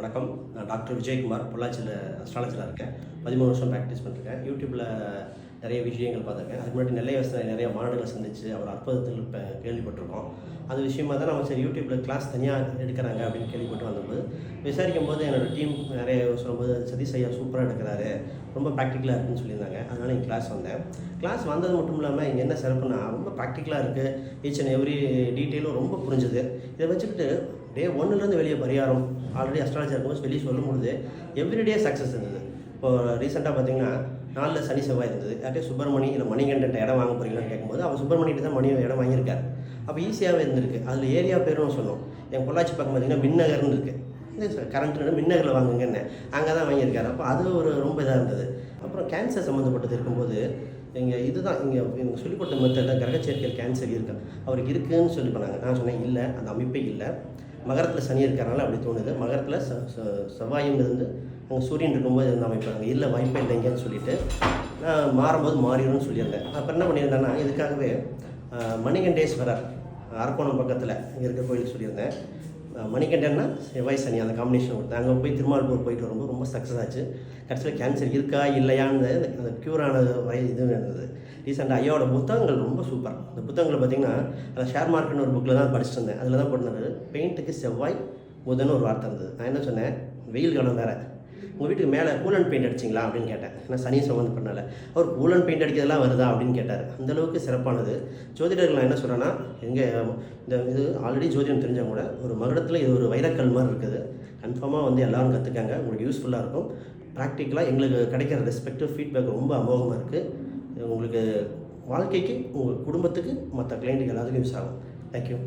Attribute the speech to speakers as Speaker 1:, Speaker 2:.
Speaker 1: வணக்கம். நான் டாக்டர் விஜயகுமார் பொள்ளாச்சியில் அஸ்ட்ராலஜியில் இருக்கேன். பதிமூணு வருஷம் ப்ராக்டிஸ் பண்ணிருக்கேன். யூடியூப்பில் நிறைய விஷயங்கள் பார்த்துருக்கேன். அதுக்கு முன்னாடி நெல்லை வசதி நிறைய மாநாடுகளை சந்திச்சு அவர் அற்புதத்தில் இப்போ கேள்விப்பட்டிருக்கோம். அது விஷயமா தான் நம்ம சரி யூடியூப்பில் கிளாஸ் தனியாக எடுக்கிறாங்க அப்படின்னு கேள்விப்பட்டு வந்தபோது விசாரிக்கும் போது என்னோடய டீம் நிறைய சொல்லும்போது சதீஷ் ஐயா சூப்பராக எடுக்கிறாரு. ரொம்ப ப்ராக்டிக்கலாக இருக்குன்னு சொல்லியிருந்தாங்க. அதனால் இங்கே கிளாஸ் வந்தேன். கிளாஸ் வந்தது மட்டும் இல்லாமல் இங்கே என்ன சிறப்புனா ரொம்ப ப்ராக்டிக்கலாக இருக்குது ஈச் அண்ட் எவ்ரி டீட்டெயிலும் ரொம்ப புரிஞ்சுது. இதை வச்சுக்கிட்டு டே ஒன்றுலேருந்து வெளியே பரிகாரம். ஆல்ரெடி அஸ்ட்ராலஜி இருக்கும்போது வெளியே சொல்லும்பொழுது எவ்ரிடே சக்ஸஸ் இருந்தது. இப்போ ரீசெண்டாக பார்த்தீங்கன்னா நாளில் சனி செவ்வாய் இருந்தது. யார்ட்டே சுப்பிரமணி இல்லை மணிகண்டன் இடம் வாங்க போகிறீங்களான்னு கேட்கும்போது அவர் சுப்பிரமணியிட்ட தான் மணி இடம் வாங்கியிருக்காரு. அப்போ ஈஸியாகவே இருந்திருக்கு. அதில் ஏரியா பேரும் சொன்னோம் என் பொள்ளாச்சி பக்கம் பார்த்தீங்கன்னா மின்னகர்னு இருக்குது இல்லை கரண்ட்டு மின்னகரில் வாங்குங்கன்னு. அங்கே தான் வாங்கியிருக்காரு. அப்போ அது ஒரு ரொம்ப இதாக இருந்தது. அப்புறம் கேன்சர் சம்மந்தப்பட்டது இருக்கும்போது இங்கே இதுதான் இங்கே இங்கே சொல்லிக் கொடுத்த மெத்தடில் கிரகச்சேர்க்கையில் கேன்சர் இருக்கு. அவருக்கு இருக்குதுன்னு சொல்லி பண்ணாங்க. நான் சொன்னேன் இல்லை அந்த அமைப்பே இல்லை. மகரத்தில் சனி இருக்கிறனால அப்படி தோணுது. மகரத்தில் செவ்வாயும் இருந்து அங்கே சூரியன் இருக்கும்போது இருந்த அமைப்பாங்க இல்லை வாய்ப்பே இல்லைங்கன்னு சொல்லிட்டு நான் மாறும்போது மாறிடும்னு சொல்லியிருந்தேன். அப்புறம் என்ன பண்ணியிருந்தேன்னா இதுக்காகவே மணிகண்டேஸ்வரர் அரக்கோணம் பக்கத்தில் இங்கே இருக்கிற கோயிலுக்கு சொல்லியிருந்தேன். மணிகண்டன்னா செவ்வாய் சனி அந்த காம்பினேஷன் கொடுத்தேன். அங்கே போய் திருமால்பூர் போயிட்டு வரும்போது ரொம்ப சக்ஸஸ் ஆச்சு. கடைசியில் கேன்சர் இருக்கா இல்லையான்னு அந்த க்யூர் ஆனது வரை இது இருந்தது. ரீசெண்டாக ஐயாவோட புத்தகங்கள் ரொம்ப சூப்பர் அந்த புத்தகங்களை பார்த்தீங்கன்னா அதில் ஷேர் மார்க்கெட்னு ஒரு புக்கில் தான் படிச்சுட்டு இருந்தேன். அதில் தான் போட்டிருந்தது பெயிண்ட்டுக்கு செவ்வாய் புதன் ஒரு வார்த்தை இருந்தது. நான் என்ன சொன்னேன்? வெயில் காலம் வேறு. உங்கள் வீட்டுக்கு மேலே கூலன் பெயிண்ட் அடிச்சிங்களா அப்படின்னு கேட்டேன். ஏன்னா சனி சம்மந்தம் பண்ணல அவர் கூலன் பெயிண்ட் அடிக்கிறதெல்லாம் வருதா அப்படின்னு கேட்டார். அந்தளவுக்கு சிறப்பானது. ஜோதிடர்கள் நான் என்ன சொல்கிறேன்னா எங்கே இந்த இது ஆல்ரெடி ஜோதிடம் தெரிஞ்சவங்க கூட ஒரு மகுடத்தில் இது ஒரு வைரக்கல் மாதிரி இருக்குது. கன்ஃபார்மாக வந்து எல்லோரும் கற்றுக்காங்க உங்களுக்கு யூஸ்ஃபுல்லாக இருக்கும். ப்ராக்டிக்கலாக எங்களுக்கு கிடைக்கிற ரெஸ்பெக்டிவ் ஃபீட்பேக் ரொம்ப அமோகமாக இருக்குது உங்களுக்கு வாழ்க்கைக்கு உங்கள் குடும்பத்துக்கு மற்ற கிளைண்ட்டுக்கு எல்லாத்துக்கும் யூஸ் ஆகும். தேங்க்யூ